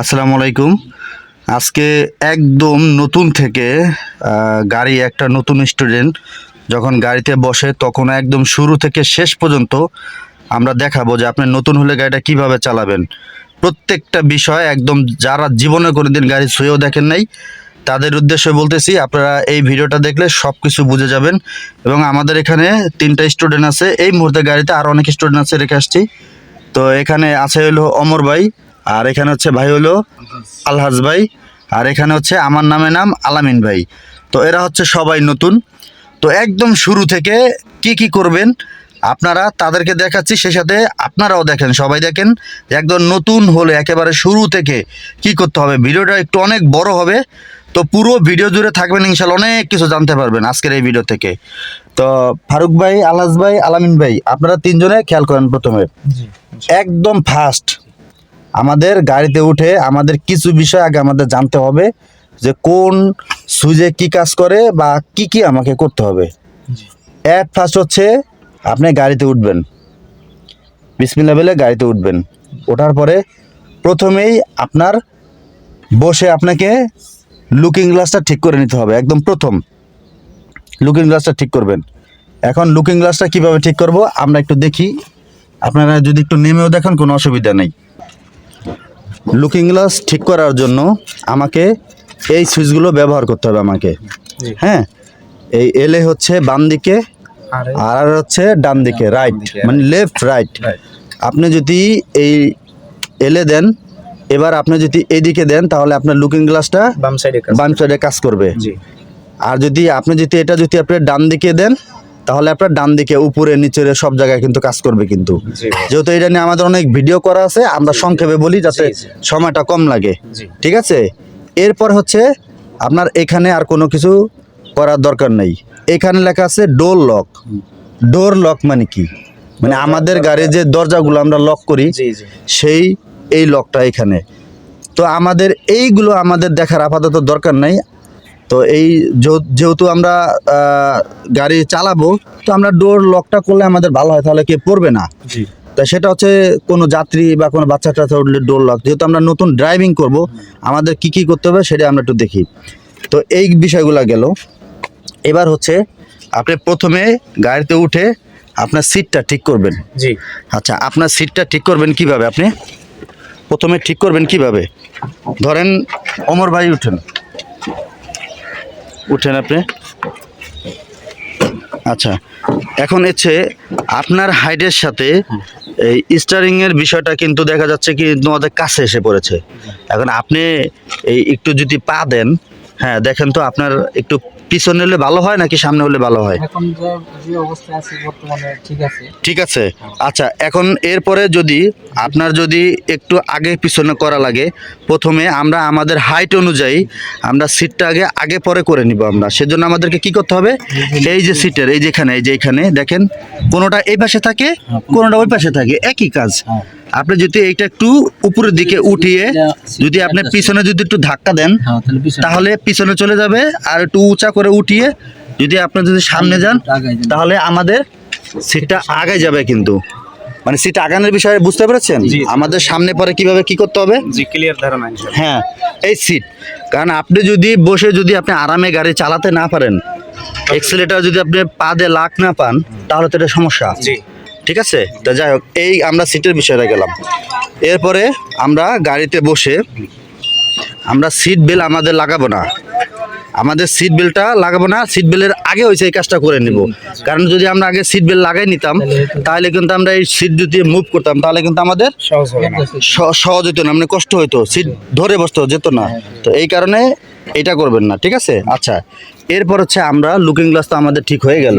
আসসালামু আলাইকুম। আজকে একদম নতুন থেকে গাড়ি একটা নতুন স্টুডেন্ট যখন গাড়িতে বসে তখন একদম শুরু থেকে শেষ পর্যন্ত আমরা দেখাবো যে আপনি নতুন হলে গাড়িটা কীভাবে চালাবেন। প্রত্যেকটা বিষয় একদম যারা জীবনে কোনোদিন গাড়ি ছুঁয়েও দেখেন নাই, তাদের উদ্দেশ্যে বলতেছি, আপনারা এই ভিডিওটা দেখলে সব কিছু বুঝে যাবেন। এবং আমাদের এখানে তিনটা স্টুডেন্ট আছে। এই মুহূর্তে গাড়িতে আরও অনেক স্টুডেন্ট আছে, রেখে আসছি। তো এখানে আছে হলো অমর ভাই। আর এখানে হচ্ছে ভাই হলো আলহাজ ভাই আর এখানে হচ্ছে আমার নামে নাম আলামিন ভাই। তো এরা হচ্ছে সবাই নতুন। তো একদম শুরু থেকে কি কি করবেন আপনারা তাদেরকে দেখাচ্ছি সেই সাথে আপনারাও দেখেন সবাই দেখেন একদম নতুন হলে একেবারে শুরু থেকে কি করতে হবে। ভিডিওটা একটু অনেক বড় হবে তো পুরো ভিডিও জুড়ে থাকবেন ইনশাল্লাহ অনেক কিছু জানতে পারবেন আজকের এই ভিডিও থেকে। তো ফারুক ভাই আলহাজ ভাই আলামিন ভাই আপনারা তিনজনে খেয়াল করেন প্রথমে। একদম ফাস্ট আমাদের গাড়িতে উঠে আমাদের কিছু বিষয় আগে আমাদের জানতে হবে যে কোন সুইচে কি কাজ করে বা কি কি আমাকে করতে হবে। এক ফার্স্ট হচ্ছে আপনি গাড়িতে উঠবেন। বিসমিল্লা বেলে গাড়িতে উঠবেন। ওঠার পরে প্রথমেই আপনার বসে আপনাকে লুকিং গ্লাসটা ঠিক করে নিতে হবে একদম প্রথম। লুকিং গ্লাসটা ঠিক করবেন। এখন লুকিং গ্লাসটা কীভাবে ঠিক করব আমরা একটু দেখি। আপনারা যদি একটু নেমেও দেখেন কোনো অসুবিধা নেই। লুকিং গ্লাস ঠিক করার জন্য আমাকে এই সুইচগুলো ব্যবহার করতে হবে আমাকে। হ্যাঁ? এই এলে হচ্ছে বাম দিকে আর আর হচ্ছে ডান দিকে রাইট মানে লেফট রাইট আপনি যদি এই এলে দেন এবার আপনি যদি এদিকে দেন তাহলে আপনার লুকিং গ্লাসটা বাম সাইডে বাম সাইডে কাজ করবে। আর যদি আপনি যদি এটা যদি আপনি ডান দিকে দেন তাহলে আপনার ডান দিকে উপরে নিচে সব জায়গায় কিন্তু কাজ করবে কিন্তু। যেহেতু এটা নিয়ে আমাদের অনেক ভিডিও করা আছে আমরা সংক্ষেপে বলি যাতে। সময়টা কম লাগে। ঠিক আছে? এরপর হচ্ছে আপনার এখানে আর কোনো কিছু করার দরকার নেই। এখানে লেখা আছে ডোর লক ডোর লক মানে কি? মানে আমাদের গাড়ির যে দরজাগুলো আমরা লক করি সেই এই লকটা এখানে। তো আমাদের এইগুলো আমাদের দেখার আপাতত দরকার নাই। তো এই যেহেতু আমরা গাড়ি চালাবো তো আমরা ডোর লকটা করলে আমাদের ভালো হয় তাহলে কে পড়বে না। তা সেটা হচ্ছে কোনো যাত্রী বা কোনো বাচ্চা টাচ্চা উঠলে ডোর লক যেহেতু আমরা নতুন ড্রাইভিং করব আমাদের কি কি করতে হবে সেটা আমরা একটু দেখি। তো এই বিষয়গুলো গেল। এবার হচ্ছে আপনি প্রথমে গাড়িতে উঠে আপনার সিটটা ঠিক করবেন। জি। আচ্ছা আপনার সিটটা ঠিক করবেন কীভাবে আপনি? প্রথমে ঠিক করবেন কীভাবে? ধরেন অমর ভাই উঠেন। উঠেন আপনি। আচ্ছা এখন হচ্ছে আপনার হাইটের সাথে এই স্টারিংয়ের বিষয়টা কিন্তু দেখা যাচ্ছে কি তোমাদের কাছে এসে পড়েছে। এখন আপনি এই একটু যদি পা দেন হ্যাঁ দেখেন তো আপনার একটু পিছনে হলে ভালো হয় নাকি সামনে হলে ভালো হয়? এখন যে যে অবস্থা আছে বর্তমানে ঠিক আছে। ঠিক আছে? আচ্ছা এখন এরপরে যদি আপনার যদি একটু আগে পিছনে করা লাগে প্রথমে আমরা আমাদের হাইট অনুযায়ী আমরা সিটটা আগে আগে পরে করে নিব আমরা। সেজন্য আমাদেরকে কি করতে হবে? এই যে সিটের এই যেখানে এই যে এখানে দেখেন কোনোটা এই পাশে থাকে কোনোটা ওই পাশে থাকে। একই কাজ। আপনি যদি এইটা একটু উপরের দিকে উঠিয়ে যদি আপনি পিছনে যদি একটু ধাক্কা দেন হ্যাঁ তাহলে পিছনে। চলে যাবে আর একটু উঁচা করে উঠিয়ে যদি আপনি যদি সামনে যান তাহলে আমাদের সিটটা আগে যাবে কিন্তু। মানে সিট আগানোর বিষয়ে বুঝতে পেরেছেন? আমাদের সামনে পরে কীভাবে কি করতে হবে? ক্লিয়ার ধারণা হ্যাঁ এই সিট। কারণ আপনি যদি বসে যদি আপনি আরামে গাড়ি চালাতে না পারেন এক্সেলেটার যদি আপনি পা দিয়ে লাক না পান তাহলে তো এটা সমস্যা। জি। ঠিক আছে? তো যাই হোক এই আমরা সিটের বিষয়টা গেলাম। এরপরে আমরা গাড়িতে বসে আমরা সিট বেল্ট আমাদের লাগাবো না। আমাদের সিট বেল্টটা লাগাবো না সিট বেল্টের আগে হয়েছে এই কাজটা করে নিব। কারণ যদি আমরা আগে সিট বেল্ট লাগাই নিতাম তাহলে কিন্তু আমরা এই সিট যদি মুভ করতাম তাহলে কিন্তু আমাদের সহজ হতো না। মানে কষ্ট হতো সিট ধরে বসতে যেত না। তো এই কারণে এটা করবেন না ঠিক আছে? আচ্ছা এরপর হচ্ছে আমরা লুকিং গ্লাস তো আমাদের ঠিক হয়ে গেল।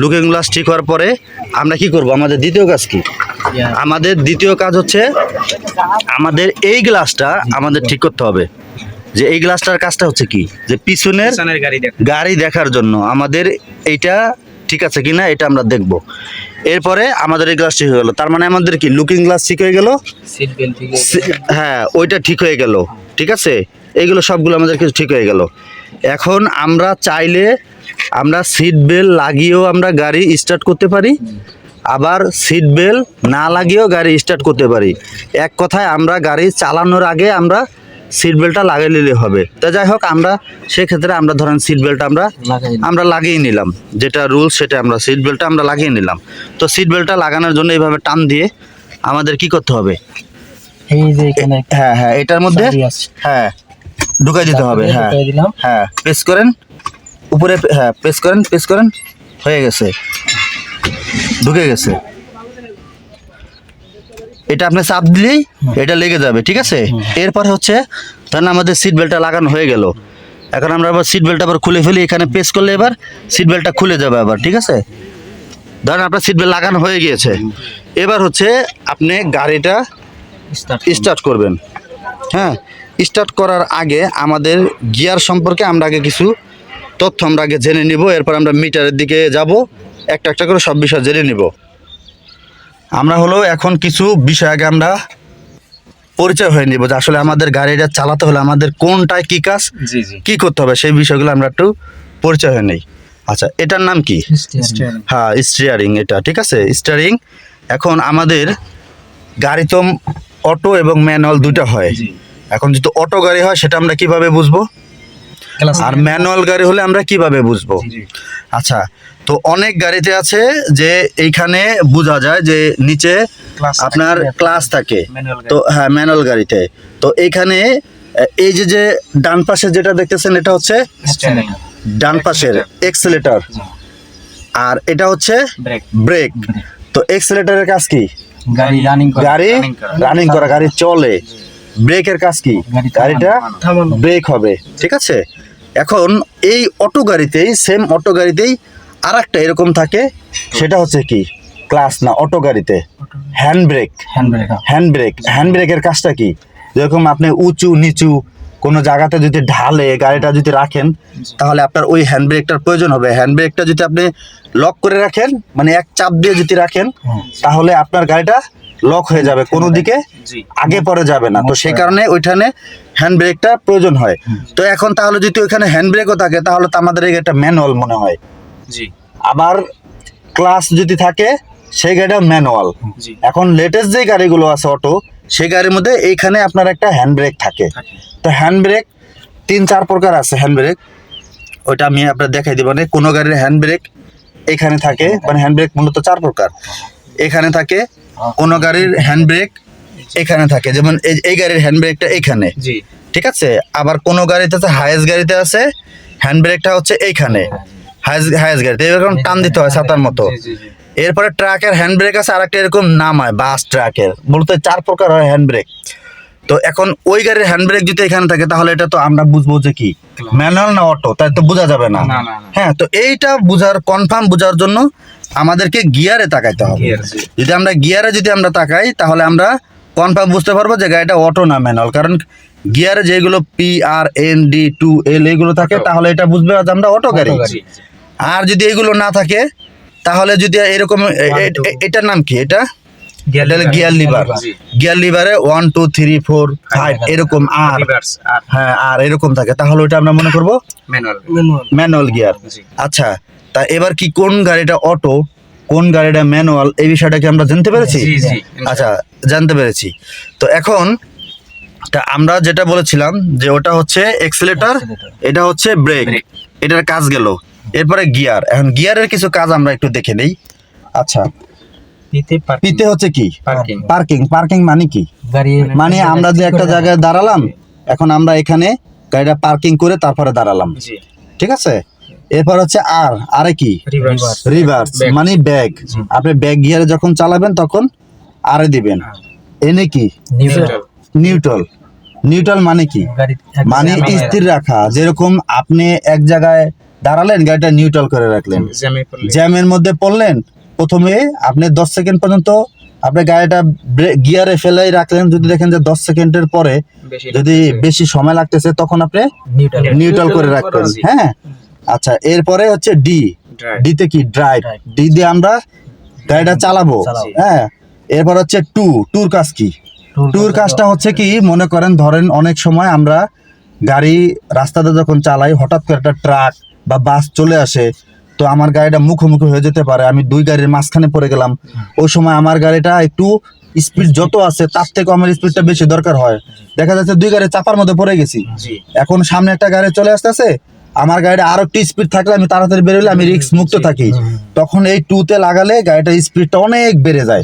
লুকিং গ্লাস ঠিক হওয়ার পরে আমরা কি করব? আমাদের দ্বিতীয় কাজ কি? আমাদের দ্বিতীয় কাজ হচ্ছে আমাদের এই গ্লাসটা আমাদের ঠিক করতে হবে। যে এই গ্লাসটার কাজটা হচ্ছে কি? যে পিছনের গাড়ি দেখার জন্য আমাদের এইটা ঠিক আছে কিনা এটা আমরা দেখব। এরপরে আমাদের এই গ্লাস ঠিক হয়ে গেল। তার মানে আমাদের কি? লুকিং গ্লাস ঠিক হয়ে গেল। হ্যাঁ ওইটা ঠিক হয়ে গেল। ঠিক আছে? এইগুলো সবগুলো আমাদের কিছু ঠিক হয়ে গেল। এখন আমরা চাইলে আমরা সিট বেল্ট লাগিয়েও আমরা গাড়ি স্টার্ট করতে পারি আবার সিট বেল্ট না লাগিয়েও গাড়ি স্টার্ট করতে পারি। এক কথায় আমরা গাড়ি চালানোর আগে আমরা সিট বেল্টটা লাগিয়ে নিলে হবে। তো যাই হোক আমরা সেক্ষেত্রে আমরা ধরেন সিট বেল্ট আমরা আমরা লাগিয়ে নিলাম। যেটা রুলস সেটা আমরা সিট বেল্টটা আমরা লাগিয়ে নিলাম। তো সিট বেল্টটা লাগানোর জন্য এইভাবে টান দিয়ে আমাদের কি করতে হবে? হ্যাঁ হ্যাঁ এটার মধ্যে হ্যাঁ ঢুকাই দিতে হবে হ্যাঁ। হ্যাঁ প্রেস করেন উপরে হ্যাঁ প্রেস করেন প্রেস করেন হয়ে গেছে। ঢুকে গেছে। এটা আপনি চাপ দিলেই এটা লেগে যাবে ঠিক আছে? এরপর হচ্ছে ধরেন আমাদের সিট বেল্টটা লাগানো হয়ে গেল। এখন আমরা আবার সিট বেল্ট আবার খুলে ফেলি এখানে প্রেস করলে এবার সিট বেল্টটা খুলে যাবে আবার ঠিক আছে? ধরেন আপনার সিট বেল্ট লাগানো হয়ে গিয়েছে। এবার হচ্ছে আপনি গাড়িটা স্টার্ট স্টার্ট করবেন। হ্যাঁ স্টার্ট করার আগে আমাদের গিয়ার সম্পর্কে আমরা আগে কিছু তথ্য আমরা আগে জেনে নিব এরপর আমরা মিটারের দিকে যাব একটা একটা করে সব বিষয় জেনে নিব। আমরা হলো এখন কিছু বিষয় আগে আমরা পরিচয় হয়ে নিব যে আসলে আমাদের গাড়িটা চালাতে হলে আমাদের কোনটায় কী কাজ জি জি। কী করতে হবে সেই বিষয়গুলো আমরা একটু পরিচয় হয়ে নেই। আচ্ছা এটার নাম কি? হ্যাঁ স্টিয়ারিং এটা ঠিক আছে? স্টিয়ারিং এখন আমাদের গাড়ি তো অটো এবং ম্যানুয়াল দুটো হয়। জি। এখন যদি অটো গাড়ি হয় সেটা আমরা কীভাবে বুঝব? আর ম্যানুয়াল গাড়ি হলে আমরা কীভাবে বুঝব? আচ্ছা তো অনেক গাড়িতে আছে যে এইখানে বোঝা যায় যে নিচে আপনার ক্লাস থাকে। তো হ্যাঁ ম্যানুয়াল গাড়িতে। তো এইখানে এই যে যে ডান পাশে যেটা দেখতেছেন এটা হচ্ছে ডান পাশের এক্সেলেটর আর এটা হচ্ছে ব্রেক তো এক্সেলেটরের কাজ কি? গাড়ি রানিং গাড়ি রানিং করা। গাড়ি চলে। ব্রেকের কাজ কি? গাড়িটা থামানো ব্রেক হবে ঠিক আছে? এখন এই অটো গাড়িতেই সেম অটো গাড়িতেই আর একটা এরকম থাকে সেটা হচ্ছে কি? ক্লাস না অটো গাড়িতে। Hand brake hand brake hand brake hand ব্রেকের কাজটা কি? যেরকম আপনি উঁচু নিচু কোনো জায়গাতে যদি ঢালে গাড়িটা যদি রাখেন তাহলে আপনার ওই হ্যান্ড ব্রেকটার প্রয়োজন হবে। হ্যান্ড ব্রেকটা যদি আপনি লক করে রাখেন মানে এক চাপ দিয়ে যদি রাখেন তাহলে আপনার গাড়িটা লক হয়ে যাবে কোনো দিকে আগে পরে যাবে না। তো সেই কারণে ওইখানে হ্যান্ড ব্রেকটা প্রয়োজন হয়। তো এখন তাহলে যদি ওইখানে হ্যান্ড ব্রেকও থাকে তাহলে তো আমাদের গাড়িটা ম্যানুয়াল মনে হয়। জি। আবার ক্লাস যদি থাকে সেই গাড়িটা ম্যানুয়াল এখন লেটেস্ট যে গাড়িগুলো আছে অটো সেই গাড়ির মধ্যে এইখানে আপনার একটা হ্যান্ড ব্রেক থাকে। থাকে। তো হ্যান্ড ব্রেক তিন চার প্রকার আছে হ্যান্ড ব্রেক ওইটা আমি আপনার দেখাই দিব মানে কোনো গাড়ির হ্যান্ড ব্রেক এখানে থাকে মানে হ্যান্ড ব্রেক মূলত চার প্রকার। এখানে থাকে কোনো গাড়ির হ্যান্ড ব্রেক এখানে থাকে। যেমন এই- গাড়ির হ্যান্ড ব্রেকটা এখানে ঠিক আছে? আবার কোনো গাড়িতে আছে হায়েস্ট গাড়িতে আছে হ্যান্ড ব্রেকটা হচ্ছে এইখানে। হায়েস্ট হায়েস্ট গাড়িতে। এরকম টান দিতে হয় ছাতার মতো। এরপরে ট্রাকের হ্যান্ড ব্রেক আছে আর একটা এরকম নাম হয় বাস ট্রাকের মূলত চার প্রকার হয় হ্যান্ড ব্রেক তো এখন ওই গাড়ির হ্যান্ড ব্রেক যদি এখানে থাকে তাহলে এটা তো আমরা বুঝব যে কি? ম্যানুয়াল না অটো তাই তো বোঝা যাবে না। হ্যাঁ তো এইটা বুঝার কনফার্ম বোঝার জন্য আমাদেরকে গিয়ারে তাকাইতে হবে। যদি আমরা গিয়ারে যদি আমরা তাকাই তাহলে আমরা কনফার্ম বুঝতে পারব যে গাড়িটা অটো না ম্যানুয়াল কারণ গিয়ারে যেগুলো P R N D two L এগুলো থাকে তাহলে এটা বুঝবে যে আমরা অটো গাড়ি। আর যদি এগুলো না থাকে তাহলে যদি এরকম এটার নাম কি? এটা? গিয়ার লিভার গিয়ার লিভারে one two three four five এরকম আর হ্যাঁ আর এরকম থাকে। তাহলে ওটা আমরা মনে করব ম্যানুয়াল ম্যানুয়াল ম্যানুয়াল গিয়ার আচ্ছা তা এবার কি কোন গাড়িটা অটো কোন গাড়িটা ম্যানুয়াল এই বিষয়টা কি আমরা জানতে পেরেছি? আচ্ছা জানতে পেরেছি। তো এখন তা আমরা যেটা বলেছিলাম যে ওটা হচ্ছে এক্সিলেটর। এটা হচ্ছে ব্রেক এটার কাজ গেল। এরপরে গিয়ার এখন গিয়ারের কিছু কাজ আমরা একটু দেখে নেই। আচ্ছা। পিতে হচ্ছে কি? পার্কিং পার্কিং পার্কিং মানে কি? গাড়ি মানে আমরা যে একটা জায়গায় দাঁড়ালাম। এখন আমরা এখানে গাড়িটা পার্কিং করে তারপরে দাঁড়ালাম। ঠিক আছে? এরপর হচ্ছে আর আরে কি? রিভার্স রিভার্স মানে ব্যাগ আপনি ব্যাগ গিয়ারে যখন চালাবেন তখন আরে দিবেন। এনে কি? নিউট্রাল নিউট্রাল মানে কি? মানে স্থির রাখা। যেরকম আপনি এক জায়গায় দাঁড়ালেন গাড়িটা নিউট্রাল করে রাখলেন। জ্যামের মধ্যে পড়লেন প্রথমে আপনি দশ সেকেন্ড পর্যন্ত আপনি গাড়িটা গিয়ারে ফেলাই রাখলেন। যদি দেখেন যে দশ সেকেন্ডের পরে যদি বেশি সময় লাগতেছে তখন আপনি নিউট্রাল নিউট্রাল করে রাখবেন। হ্যাঁ? আচ্ছা এরপরে হচ্ছে ডি। ডিতে কি? ড্রাইভ ডি দিয়ে আমরা গাড়িটা চালাবো। হ্যাঁ। এরপর হচ্ছে টু। টুর কাজ কি? ট্যুর কাজটা হচ্ছে কি? মনে করেন ধরেন অনেক সময় আমরা গাড়ি রাস্তাতে যখন চালাই হঠাৎ করে একটা ট্রাক বা বাস চলে আসে তো আমার গাড়িটা মুখোমুখি হয়ে যেতে পারে। আমি দুই গাড়ির মাঝখানে পড়ে গেলাম। ওই সময় আমার গাড়িটা একটু স্পিড যত আছে তার থেকে আমার স্পিডটা বেশি দরকার হয়। দেখা যাচ্ছে দুই গাড়ি চাপার মধ্যে পড়ে গেছি। এখন সামনে একটা গাড়ি চলে আসতেছে আমার গাড়িটা আরও একটু স্পিড থাকলে আমি তাড়াতাড়ি বেরোলে আমি রিস্ক মুক্ত থাকি। তখন এই টুতে লাগালে গাড়িটার স্পিডটা অনেক বেড়ে যায়।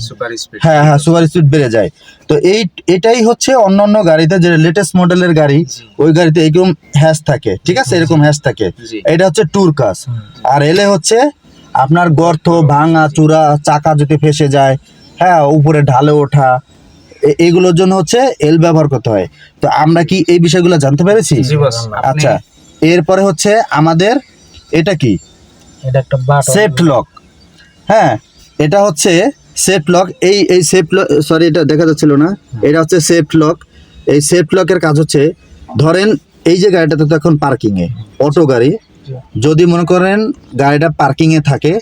হ্যাঁ হ্যাঁ সুপার স্পিড বেড়ে যায়। তো এই এটাই হচ্ছে অন্যান্য গাড়িতে যে লেটেস্ট মডেলের গাড়ি ওই গাড়িতে এরকম হ্যাশ থাকে। ঠিক আছে? এরকম হ্যাশ থাকে। এটা হচ্ছে ট্যুর কাস আর এলে হচ্ছে আপনার গর্ত ভাঙা চূড়া চাকা যদি ফেসে যায় হ্যাঁ উপরে ঢালে ওঠা এগুলোর জন্য হচ্ছে এল ব্যবহার করতে হয়। তো আমরা কি এই বিষয়গুলো জানতে পেরেছি? আচ্ছা। এরপরে হচ্ছে আমাদের এটা কি? এটা একটা লক। হ্যাঁ এটা হচ্ছে সেফ লক। এই এই সেফ লক সরি এটা দেখা যাচ্ছিল না। এটা হচ্ছে সেফ লক। এই সেফ লকের কাজ হচ্ছে ধরেন এই যে গাড়িটা তো এখন পার্কিংয়ে অটো গাড়ি। যদি মনে করেন গাড়িটা পার্কিংয়ে থাকে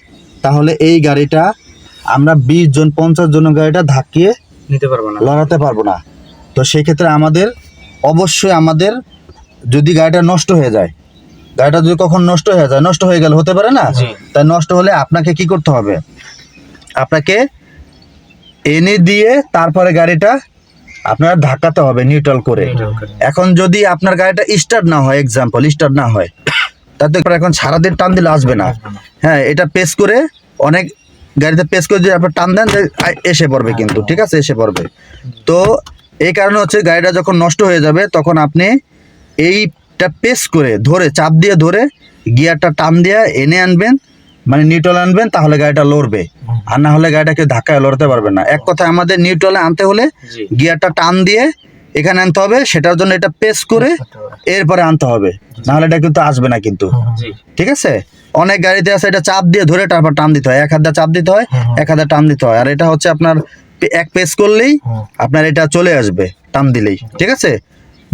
তাহলে এই গাড়িটা আমরা বিশ জন পঞ্চাশ জন গাড়িটা ধাক্কিয়ে নিতে পারব না। লড়াতে পারব না। তো সেক্ষেত্রে আমাদের অবশ্যই আমাদের যদি গাড়িটা নষ্ট হয়ে যায় গাড়িটা যদি কখন নষ্ট হয়ে যায় নষ্ট হয়ে গেলে হতে পারে না? তাই নষ্ট হলে আপনাকে কি করতে হবে? আপনাকে এনে দিয়ে তারপরে গাড়িটা আপনার ধাক্কাতে হবে নিউট্রাল করে। এখন যদি আপনার গাড়িটা স্টার্ট না হয় এক্সাম্পল স্টার্ট না হয় তাতে এখন সারাদিন টান দিলে আসবে না। হ্যাঁ এটা পেস করে অনেক গাড়িতে পেস করে যদি আপনার টান দেন এসে পড়বে কিন্তু ঠিক আছে? এসে পড়বে। তো এই কারণে হচ্ছে গাড়িটা যখন নষ্ট হয়ে যাবে তখন আপনি এইটা পেস করে ধরে চাপ দিয়ে ধরে গিয়ারটা টান দিয়ে এনে আনবেন মানে নিউট্রাল আনবেন তাহলে গাড়িটা লড়বে। আর না হলে গাড়িটাকে ধাক্কায় লড়তে পারবে না। এক কথায় আমাদের নিউট্রালে আনতে হলে গিয়ারটা টান দিয়ে এখানে আনতে হবে সেটার জন্য এটা পেস করে এরপরে আনতে হবে। নাহলে এটা কিন্তু আসবে না কিন্তু। ঠিক আছে? অনেক গাড়িতে আছে এটা চাপ দিয়ে ধরে তারপর টান দিতে হয়। এক হাতে চাপ দিতে হয় এক হাতে টান দিতে হয়। আর এটা হচ্ছে আপনার এক পেস করলেই আপনার এটা চলে আসবে টান দিলেই। ঠিক আছে?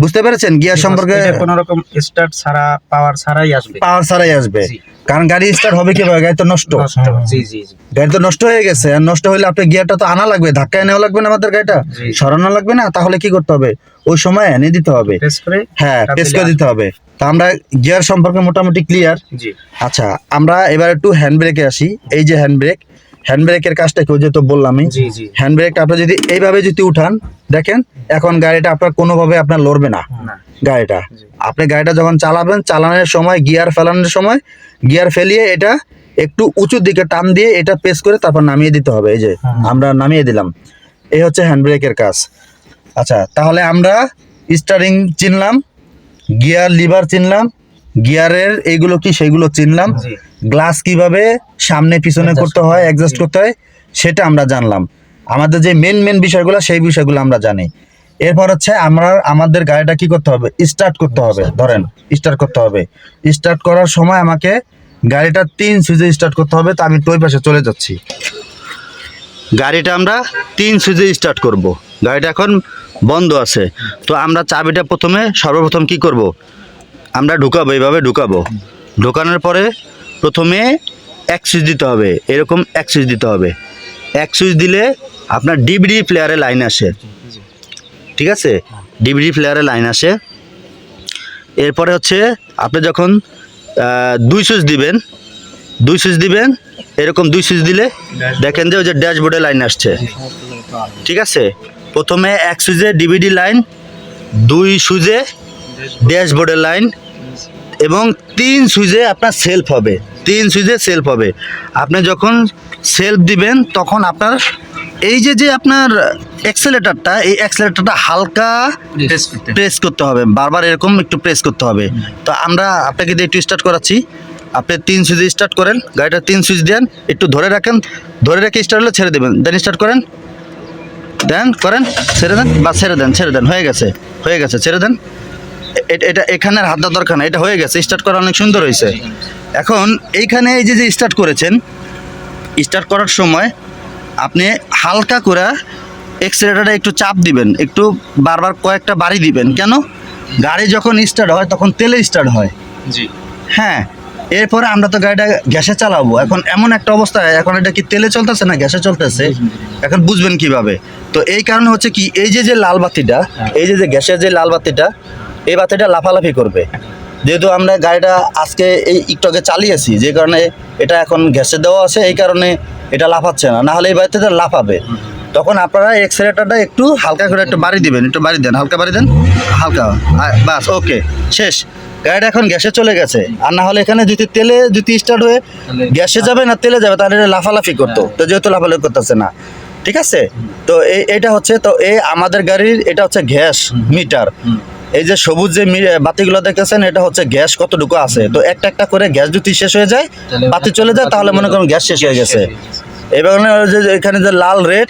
বুঝতে পেরেছেন? গিয়ার সম্পর্কে কোন রকম স্টার্ট ছাড়া পাওয়ার ছাড়াই আসবে। পাওয়ার ছাড়াই আসবে। কারণ গাড়ি স্টার্ট হবে কীভাবে? গাড়ি তো নষ্ট। জি জি গাড়ি তো নষ্ট হয়ে গেছে। আর নষ্ট হলে আপনি গিয়ারটা তো আনা লাগবে ধাক্কায় নেওয়া লাগবে না আমাদের গাড়িটা। সরানো লাগবে না তাহলে কি করতে হবে? ওই সময় এনে দিতে হবে। হ্যাঁ টেস্ট করে দিতে হবে। তা আমরা গিয়ার সম্পর্কে মোটামুটি ক্লিয়ার জি। আচ্ছা আমরা এবার একটু হ্যান্ড ব্রেকে আসি। এই যে হ্যান্ড ব্রেক হ্যান্ড ব্রেকের কাজটা কেউ যেহেতু বললামই। হ্যান্ড ব্রেকটা আপনি যদি এইভাবে যদি উঠান দেখেন এখন গাড়িটা আপনার কোনোভাবে আপনার লড়বে না গাড়িটা। আপনি গাড়িটা যখন চালাবেন চালানোর সময় গিয়ার ফেলানোর সময় গিয়ার ফেলিয়ে এটা একটু উঁচুর দিকে টান দিয়ে এটা প্রেস করে তারপর নামিয়ে দিতে হবে এই যে আমরা নামিয়ে দিলাম। এই হচ্ছে হ্যান্ড ব্রেকের কাজ। আচ্ছা তাহলে আমরা স্টারিং চিনলাম গিয়ার লিভার চিনলাম গিয়ারের এইগুলো কি সেগুলো চিনলাম গ্লাস কীভাবে সামনে পিছনে করতে হয় অ্যাডজাস্ট করতে হয় সেটা আমরা জানলাম। আমাদের যে মেন মেন বিষয়গুলো, সেই বিষয়গুলো আমরা জানি। এরপর হচ্ছে আমরা, আমাদের গাড়িটা কি করতে হবে? স্টার্ট করতে হবে, ধরেন স্টার্ট করতে হবে। স্টার্ট করার সময় আমাকে গাড়িটা তিন সুইচে স্টার্ট করতে হবে, তা আমি টই পাশে চলে যাচ্ছি। গাড়িটা আমরা তিন সুইচে স্টার্ট করব। গাড়িটা এখন বন্ধ আছে। তো আমরা চাবিটা প্রথমে, সর্বপ্রথম কি করব? আমরা ঢুকাবো, এইভাবে ঢুকাবো। ঢোকানোর পরে প্রথমে এক সুইচ দিতে হবে। এরকম এক সুইচ দিতে হবে। এক সুইচ দিলে আপনার ডিভিডি প্লেয়ারে লাইন আসে। ঠিক আছে? ডিভিডি প্লেয়ারে লাইন আসে। এরপরে হচ্ছে আপনি যখন দুই সুইচ দিবেন দুই সুইচ দিবেন এরকম দুই সুইচ দিলে দেখেন যে ওই যে ড্যাশবোর্ডে লাইন আসছে। ঠিক আছে? প্রথমে এক সুইচে ডিভিডি লাইন দুই সুইচে ড্যাশবোর্ডের লাইন এবং তিন সুইচে আপনার সেলফ হবে। তিন সুইচে সেলফ হবে। আপনি যখন সেলফ দিবেন তখন আপনার এই যে যে আপনার অ্যাক্সেলেটারটা এই অ্যাক্সেলেটারটা হালকা প্রেস করতে হবে। বারবার এরকম একটু প্রেস করতে হবে। তো আমরা আপনাকে দিয়ে একটু স্টার্ট করাচ্ছি। আপনি তিন সুইচে স্টার্ট করেন গাড়িটা তিন সুইচ দেন একটু ধরে রাখেন ধরে রেখে স্টার্ট হলে ছেড়ে দেবেন। দেন স্টার্ট করেন দেন করেন ছেড়ে দেন বা ছেড়ে দেন ছেড়ে দেন হয়ে গেছে হয়ে গেছে ছেড়ে দেন। এটা এখানে আর হাত দরকার না এটা হয়ে গেছে স্টার্ট করা অনেক সুন্দর হয়েছে। এখন এইখানে এই যে যে স্টার্ট করেছেন স্টার্ট করার সময় আপনি হালকা করে এক্সেলেটারে একটু চাপ দিবেন একটু বারবার কয়েকটা বাড়ি দিবেন। কেন? গাড়ি যখন স্টার্ট হয় তখন তেলে স্টার্ট হয়। জি। হ্যাঁ এরপরে আমরা তো গাড়িটা গ্যাসে চালাবো। এখন এমন একটা অবস্থা এখন এটা কি তেলে চলতেছে না গ্যাসে চলতেছে? এখন বুঝবেন কীভাবে? তো এই কারণে হচ্ছে কি এই যে যে লাল বাতিটা এই যে যে গ্যাসের যে লাল বাতিটা এই বাতিটা লাফালাফি করবে। যেহেতু আমরা গাড়িটা আজকে এই একটু আগে চালিয়েছি যে কারণে এটা এখন গ্যাসে দেওয়া আছে এই কারণে এটা লাফাচ্ছে না। না হলে এই বাড়িতে তো লাফাবে। তখন আপনারা এক্সেলেটারটা একটু হালকা করে একটু বাড়ি দিবেন একটু বাড়ি দেন হালকা বাড়ি দেন হালকা। বাস ওকে শেষ। গাড়িটা এখন গ্যাসে চলে গেছে। আর না হলে এখানে যদি তেলে যদি স্টার্ট হয়ে গ্যাসে যাবে না তেলে যাবে তাহলে এটা লাফালাফি করতো। তো যেহেতু লাফালাফি করতেছে না। ঠিক আছে? তো এই এটা হচ্ছে তো এই আমাদের গাড়ির এটা হচ্ছে গ্যাস মিটার। এই যে সবুজ যে বাতিগুলো দেখেছেন এটা হচ্ছে গ্যাস কতটুকু আছে? তো একটা একটা করে গ্যাস যদি শেষ হয়ে যায় বাতি চলে যায় তাহলে মনে করুন গ্যাস শেষ হয়ে গেছে। এবার যে এখানে যে লাল রেড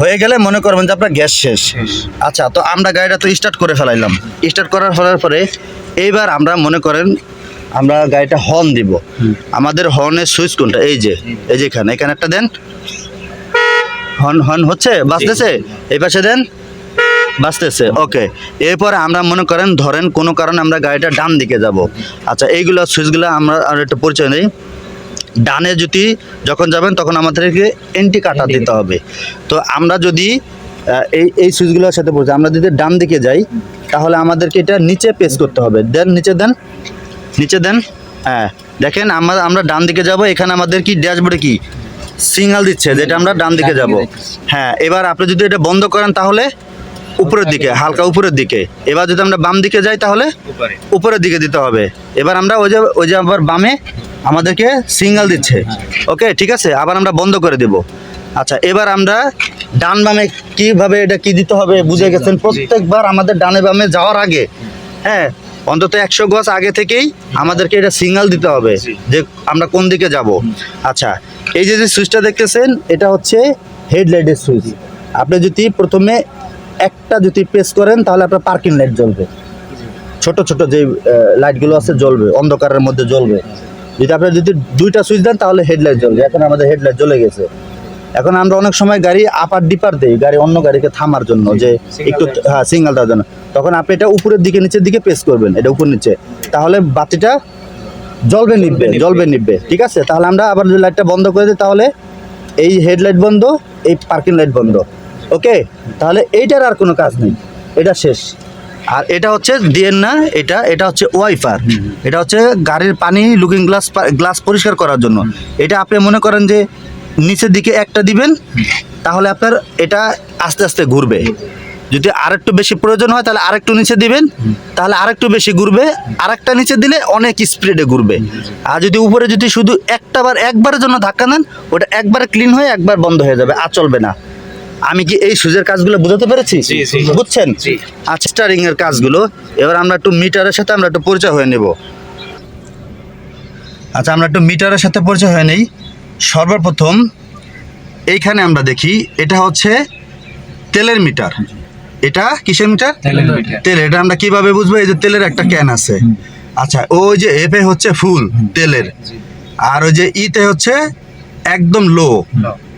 হয়ে গেলে মনে করবেন যে আপনার গ্যাস শেষ। শেষ। আচ্ছা তো আমরা গাড়িটা তো স্টার্ট করে ফেলাইলাম। স্টার্ট করার ফলার পরে এইবার আমরা মনে করেন আমরা গাড়িটা হর্ন দিব। আমাদের হর্নের সুইচ কোনটা? এই যে এই যে এখানে। এখানে একটা দেন। হর্ন হর্ন হচ্ছে? বাঁচতেছে এই পাশে দেন। বাজতেছে ওকে এরপরে আমরা মনে করেন ধরেন কোনো কারণে আমরা গাড়িটা ডান দিকে যাব। আচ্ছা এইগুলো সুইচগুলো আমরা আর একটু পরিচয় নেই। ডানে যদি যখন যাবেন তখন আমাদেরকে এন্টি কাটা দিতে হবে। তো আমরা যদি এই এই সুইচগুলোর সাথে বলছি আমরা যদি ডান দিকে যাই তাহলে আমাদেরকে এটা নিচে পেস করতে হবে। দেন নিচে দেন নিচে দেন হ্যাঁ। দেখেন আমরা আমরা ডান দিকে যাব এখানে আমাদের কি ড্যাশবোর্ডে কি? সিগন্যাল দিচ্ছে যেটা আমরা ডান দিকে যাব। হ্যাঁ এবার আপনি যদি এটা বন্ধ করেন তাহলে উপরের দিকে হালকা উপরের দিকে। এবার যদি আমরা বাম দিকে যাই তাহলে উপরের দিকে দিতে হবে। এবার আমরা ওই যে ওই যে আবার বামে আমাদেরকে সিঙ্গেল দিচ্ছে। ওকে ঠিক আছে? আবার আমরা বন্ধ করে দেব। আচ্ছা এবার আমরা ডান বামে কীভাবে এটা কি দিতে হবে বুঝে গেছেন? প্রত্যেকবার আমাদের ডানে বামে যাওয়ার আগে হ্যাঁ অন্তত একশো গজ আগে থেকেই আমাদেরকে এটা সিঙ্গেল দিতে হবে যে আমরা কোন দিকে যাব। আচ্ছা এই যে যে সুইচটা দেখতেছেন এটা হচ্ছে হেডলাইটের সুইচ। আপনি যদি প্রথমে একটা যদি প্রেস করেন তাহলে আপনার পার্কিং লাইট জ্বলবে। ছোট ছোট যে লাইটগুলো আছে জ্বলবে অন্ধকারের মধ্যে জ্বলবে। যদি আপনি যদি দুইটা সুইচ দেন তাহলে হেডলাইট জ্বলবে। এখন আমাদের হেডলাইট জ্বলে গেছে। এখন আমরা অনেক সময় গাড়ি আপার ডিপার দেই গাড়ি অন্য গাড়িকে থামার জন্য যে একটু হ্যাঁ সিঙ্গেল দেওয়ার জন্য। তখন আপনি এটা উপরের দিকে নিচের দিকে প্রেস করবেন এটা উপর নিচে। তাহলে বাতিটা জ্বলবে নিববে নিববে। জ্বলবে নিববে ঠিক আছে? তাহলে আমরা আবার যদি লাইটটা বন্ধ করে দিই তাহলে এই হেডলাইট বন্ধ এই পার্কিং লাইট বন্ধ। ওকে? তাহলে এইটার আর কোনো কাজ নেই। এটা শেষ। আর এটা হচ্ছে দিয়েন না এটা এটা হচ্ছে ওয়াইফার। এটা হচ্ছে গাড়ির পানি লুকিং গ্লাস গ্লাস পরিষ্কার করার জন্য। এটা আপনি মনে করেন যে নিচের দিকে একটা দিবেন তাহলে আপনার এটা আস্তে আস্তে ঘুরবে। যদি আরেকটু বেশি প্রয়োজন হয় তাহলে আরেকটু নিচে দিবেন। তাহলে আরেকটু বেশি ঘুরবে। আরেকটা নিচে দিলে অনেক স্পিডে ঘুরবে। আর যদি উপরে যদি শুধু একটা বার একবারের জন্য ধাক্কা নেন ওটা একবার ক্লিন হয়ে একবার বন্ধ হয়ে যাবে আর চলবে না। আমি কি এই সুজের কাজগুলো বুঝাতে পেরেছি। বুঝছেন। আচ্ছা স্টারিং এর কাজগুলো। এবার আমরা একটু মিটারের সাথে আমরা একটু পরিচয় হয়ে নেব। আচ্ছা আমরা একটু মিটারের সাথে পরিচয় হয়ে নেই। সর্বপ্রথম এইখানে আমরা দেখি এটা হচ্ছে তেলের মিটার। এটা কিসের মিটার। তেল এটা আমরা কীভাবে বুঝব? এই যে তেলের একটা ক্যান আছে। আচ্ছা ওই যে এপে হচ্ছে ফুল তেলের। আর ওই যে ইতে হচ্ছে একদম লো।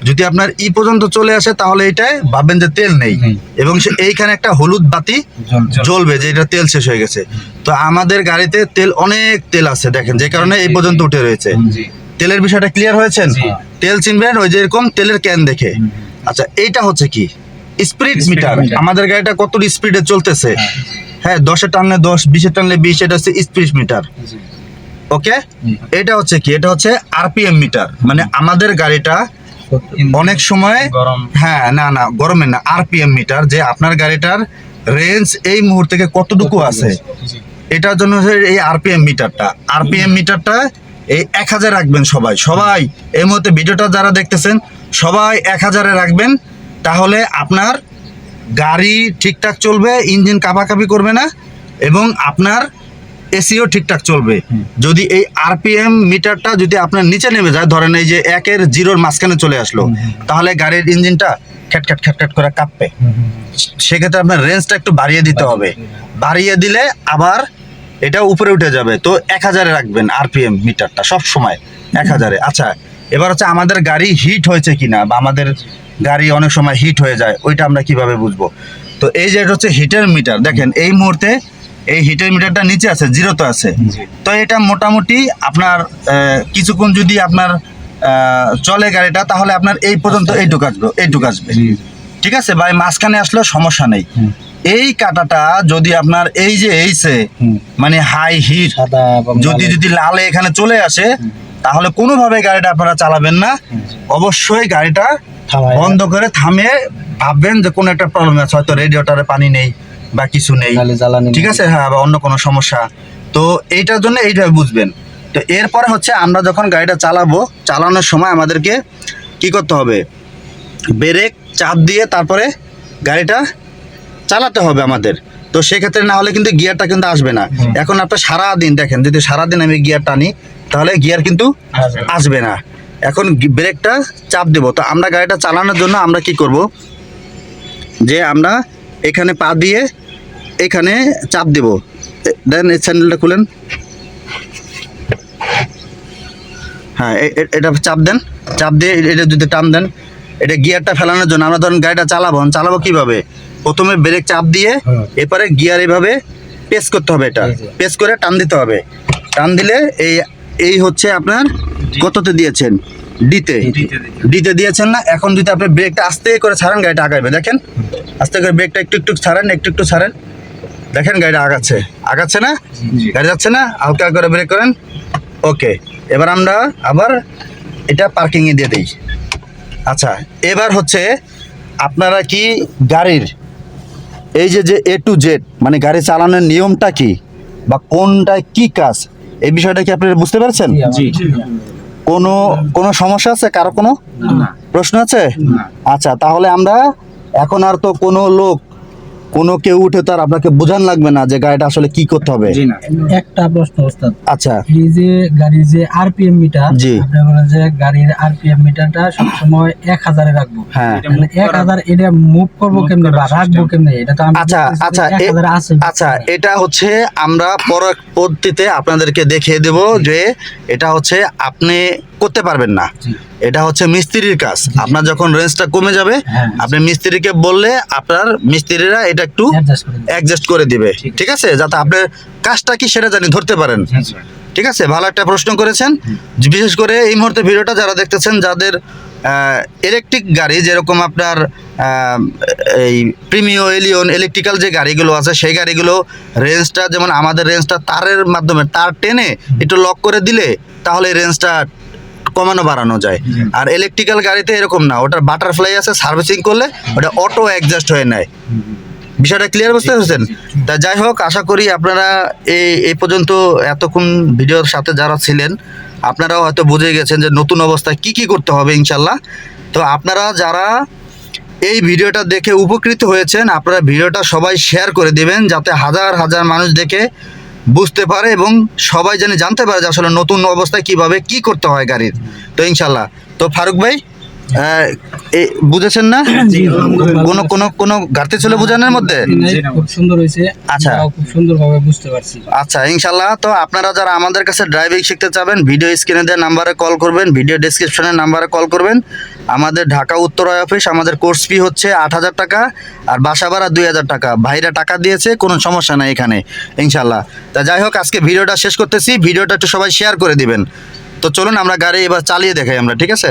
যদি আপনার ই পর্যন্ত চলে আসে তাহলে এটাই ভাববেন যে তেল নেই। এবং এইখানে একটা হলুদ বাতি জ্বলবে যে এটা তেল শেষ হয়ে গেছে। তো আমাদের গাড়িতে তেল অনেক তেল আছে দেখেন যে কারণে এই পর্যন্ত উঠে রয়েছে। তেলের বিষয়টা ক্লিয়ার হয়েছেন তেল চিনবেন ওই যে এরকম তেলের ক্যান দেখে। আচ্ছা এইটা হচ্ছে কি? Speed meter. আমাদের গাড়িটা কত স্পিডে চলতেছে? হ্যাঁ দশে টানলে দশ বিশে টানলে বিশ এটা হচ্ছে স্পিড মিটার। ওকে এটা হচ্ছে কি? এটা হচ্ছে আরপিএম মিটার। মানে আমাদের গাড়িটা অনেক সময় হ্যাঁ না না গরমের না আরপিএম মিটার যে আপনার গাড়িটার রেঞ্জ এই মুহূর্তে কতটুকু আছে? এটার জন্য এই আরপিএম মিটারটা। আরপিএম মিটারটা এই এক হাজার রাখবেন সবাই। সবাই এই মুহূর্তে ভিডিওটা যারা দেখতেছেন সবাই এক হাজারে রাখবেন। তাহলে আপনার গাড়ি ঠিকঠাক চলবে ইঞ্জিন কাঁপাকাঁপি করবে না এবং আপনার এসিও ঠিকঠাক চলবে। যদি এই আরপিএম মিটারটা যদি আপনার নিচে নেমে যায় ধরেন এই যে একের জিরোর মাঝখানে চলে আসলো তাহলে গাড়ির ইঞ্জিনটা খ্যাটখ্যাট খ্যাটখ্যাট করে কাঁপবে। সেক্ষেত্রে আপনার রেঞ্জটা একটু বাড়িয়ে দিতে হবে। বাড়িয়ে দিলে আবার এটা উপরে উঠে যাবে। তো এক হাজারে রাখবেন আরপিএম মিটারটা সব সময় এক হাজারে। আচ্ছা এবার হচ্ছে আমাদের গাড়ি হিট হয়েছে কিনা বা আমাদের গাড়ি অনেক সময় হিট হয়ে যায় ওইটা আমরা কীভাবে বুঝব? তো এই যে হচ্ছে হিটের মিটার দেখেন এই মুহূর্তে এই হিটের মিটারটা নিচে আছে জিরোতে আছে। তো এটা মোটামুটি আপনার কিছুক্ষণ যদি আপনার চলে গাড়িটা তাহলে আপনার এই পর্যন্ত এইটুকু আসবে এইটুকু আসবে। ঠিক আছে? ভাই মাঝখানে আসলেও সমস্যা নেই। এই কাটাটা যদি আপনার এই যে এইছে মানে হাই হিট যদি যদি লালে এখানে চলে আসে তাহলে কোনোভাবে গাড়িটা আপনারা চালাবেন না। অবশ্যই গাড়িটা। বন্ধ করে থামিয়ে ভাববেন যে কোনো একটা প্রবলেম আছে হয়তো রেডিওটারে পানি নেই। বা কিছু নেই। ঠিক আছে? হ্যাঁ বা অন্য কোনো সমস্যা। তো এইটার জন্য এইভাবে বুঝবেন। তো এরপরে হচ্ছে আমরা যখন গাড়িটা চালাবো চালানোর সময় আমাদেরকে কি করতে হবে? ব্রেক চাপ দিয়ে তারপরে গাড়িটা চালাতে হবে আমাদের। তো সেক্ষেত্রে না হলে কিন্তু গিয়ারটা কিন্তু আসবে না। এখন আপনার সারাদিন দেখেন যদি সারাদিন আমি গিয়ার টানি তাহলে গিয়ার কিন্তু আসবে না। এখন ব্রেকটা চাপ দেবো। তো আমরা গাড়িটা চালানোর জন্য আমরা কি করব? যে আমরা এখানে পা দিয়ে এখানে চাপ দেব। দেন এই স্যান্ডেলটা খুলেন। হ্যাঁ এটা চাপ দেন। চাপ দিয়ে এটা যদি টান দেন। এটা গিয়ারটা ফেলানোর জন্য আমরা ধরুন গাড়িটা চালাবো। চালাবো কীভাবে? প্রথমে ব্রেক চাপ দিয়ে এরপরে গিয়ার এভাবে পেস করতে হবে এটা। পেস করে টান দিতে হবে। টান দিলে এই এই হচ্ছে আপনার কততে দিয়েছেন? ডিতে। ডিতে দিয়েছেন না। এখন যদি আপনি ব্রেকটা আস্তে করে ছাড়েন গাড়িটা আগাইবে। দেখেন? আস্তে করে ব্রেকটা একটু একটু ছাড়েন একটু একটু ছাড়েন। দেখেন গাড়িটা আগাচ্ছে। আগাচ্ছে না? গাড়ি যাচ্ছে না? হালকা করে ব্রেক করেন। ওকে এবার আমরা আবার এটা পার্কিংয়ে দিয়ে দিই। আচ্ছা এবার হচ্ছে আপনারা কি গাড়ির এই যে যে এ টু জেড মানে গাড়ি চালানোর নিয়মটা কি? বা কোনটা কি কাজ? এই বিষয়টা কি আপনারা বুঝতে পারছেন? কোনো কোনো সমস্যা আছে? কারও কোনো প্রশ্ন আছে? আচ্ছা তাহলে আমরা এখন আর তো কোনো লোক কোনো কেউ উঠে তো আর আপনাকে বোঝান লাগবে না যে গাড়িটা আসলে কি করতে হবে। জি না। একটা প্রশ্ন ওস্তাদ। আচ্ছা। এই যে গাড়ির যে আরপিএম মিটার জি। আপনি বলেন যে গাড়ির আরপিএম মিটারটা সবসময় এক হাজারে রাখব। হ্যাঁ। এক হাজার এটা মুভ করব কেমনে বা রাখব। কেমনে? এটা তো আমি আচ্ছা আচ্ছা এক এ- আচ্ছা এটা হচ্ছে আমরা পরবর্তীতে আপনাদেরকে দেখিয়ে দেব যে এটা হচ্ছে আপনি করতে পারবেন না। এটা হচ্ছে মিস্ত্রির কাজ। আপনার যখন রেঞ্জটা কমে যাবে হ্যাঁ। আপনি মিস্ত্রিকে বললে আপনার মিস্ত্রিরা এটা একটু অ্যাডজাস্ট করে। দিবে। ঠিক আছে। যাতে আপনি কাজটা কি সেটা জানি ধরতে পারেন। আচ্ছা ঠিক আছে? ভালো একটা প্রশ্ন করেছেন। বিশেষ করে এই মুহূর্তে ভিডিওটা যারা দেখতেছেন যাদের ইলেকট্রিক গাড়ি যেরকম আপনার এই প্রিমিও এলিয়ন ইলেকট্রিক্যাল যে গাড়িগুলো আছে সেই গাড়িগুলো রেঞ্জটা যেমন আমাদের রেঞ্জটা তারের মাধ্যমে তার টেনে একটু লক করে দিলে তাহলে রেঞ্জটা কমানো বাড়ানো যায়। আর ইলেকট্রিক্যাল গাড়িতে এরকম না ওটার বাটারফ্লাই আছে সার্ভিসিং করলে ওটা অটো অ্যাডজাস্ট হয়ে নেয়। বিষয়টা ক্লিয়ার বুঝতে পারছেন? তা যাই হোক আশা করি আপনারা এই এই পর্যন্ত এতক্ষণ ভিডিওর সাথে যারা ছিলেন আপনারাও হয়তো বুঝে গেছেন যে নতুন অবস্থায় কি কি করতে হবে ইনশাল্লাহ। তো আপনারা যারা এই ভিডিওটা দেখে উপকৃত হয়েছেন আপনারা ভিডিওটা সবাই শেয়ার করে দিবেন যাতে হাজার হাজার মানুষ দেখে বুঝতে পারে এবং সবাই যেন জানতে পারে যে আসলে নতুন অবস্থায় কীভাবে কি করতে হয় গাড়ির। তো ইনশাল্লাহ তো ফারুক ভাই বুঝেছেন না? জি, কোনো কোনো কোনো ঘাটতি ছিল বোঝানোর মধ্যে? খুব সুন্দর হয়েছে। আচ্ছা। খুব সুন্দরভাবে বুঝতে পারছি। আচ্ছা ইনশাল্লাহ তো আপনারা যারা আমাদের কাছে ড্রাইভিং শিখতে চাবেন ভিডিও স্ক্রিনে দেওয়া নাম্বারে কল করবেন ভিডিও ডিসক্রিপশনের নাম্বারে কল করবেন। আমাদের ঢাকা উত্তরায় অফিস আমাদের কোর্স ফি হচ্ছে আট হাজার টাকা আর বাসা ভাড়া দুই হাজার টাকা। ভাইরা টাকা দিয়েছে, কোনো সমস্যা নাই এখানে ইনশাল্লাহ তা যাই হোক, আজকে ভিডিওটা শেষ করতেছি, ভিডিওটা একটু সবাই শেয়ার করে দিবেন। তো চলুন আমরা গাড়ি এবার চালিয়ে দেখাই আমরা, ঠিক আছে?